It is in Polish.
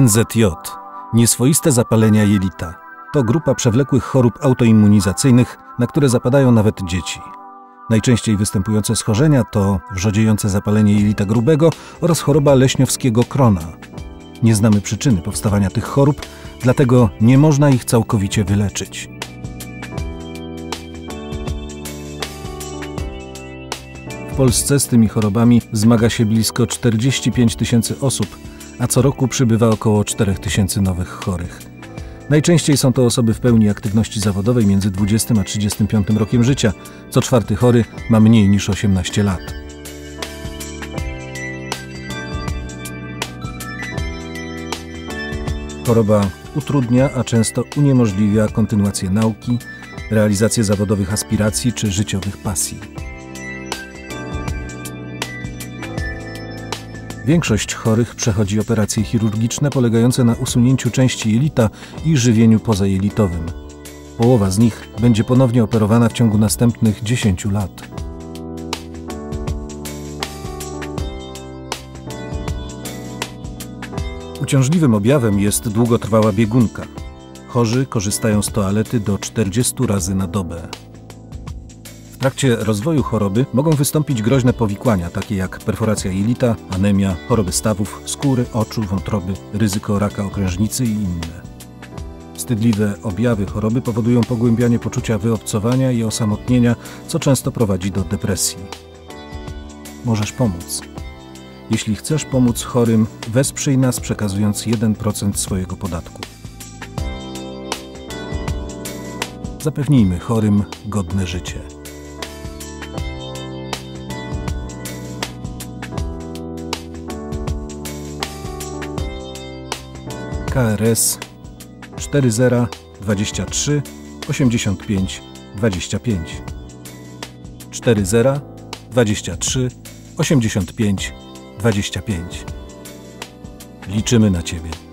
NZJ nieswoiste zapalenia jelita to grupa przewlekłych chorób autoimmunizacyjnych, na które zapadają nawet dzieci. Najczęściej występujące schorzenia to wrzodziejące zapalenie jelita grubego oraz choroba leśniowskiego krona. Nie znamy przyczyny powstawania tych chorób, dlatego nie można ich całkowicie wyleczyć. W Polsce z tymi chorobami zmaga się blisko 45 tysięcy osób, a co roku przybywa około 4 tysięcy nowych chorych. Najczęściej są to osoby w pełni aktywności zawodowej między 20 a 35 rokiem życia. Co czwarty chory ma mniej niż 18 lat. Choroba utrudnia, a często uniemożliwia kontynuację nauki, realizację zawodowych aspiracji czy życiowych pasji. Większość chorych przechodzi operacje chirurgiczne polegające na usunięciu części jelita i żywieniu pozajelitowym. Połowa z nich będzie ponownie operowana w ciągu następnych 10 lat. Uciążliwym objawem jest długotrwała biegunka. Chorzy korzystają z toalety do 40 razy na dobę. Trakcie rozwoju choroby mogą wystąpić groźne powikłania, takie jak perforacja jelita, anemia, choroby stawów, skóry, oczu, wątroby, ryzyko raka okrężnicy i inne. Wstydliwe objawy choroby powodują pogłębianie poczucia wyobcowania i osamotnienia, co często prowadzi do depresji. Możesz pomóc. Jeśli chcesz pomóc chorym, wesprzyj nas przekazując 1% swojego podatku. Zapewnijmy chorym godne życie. KRS 40 23 85 25 40 23 85 25 Liczymy na Ciebie.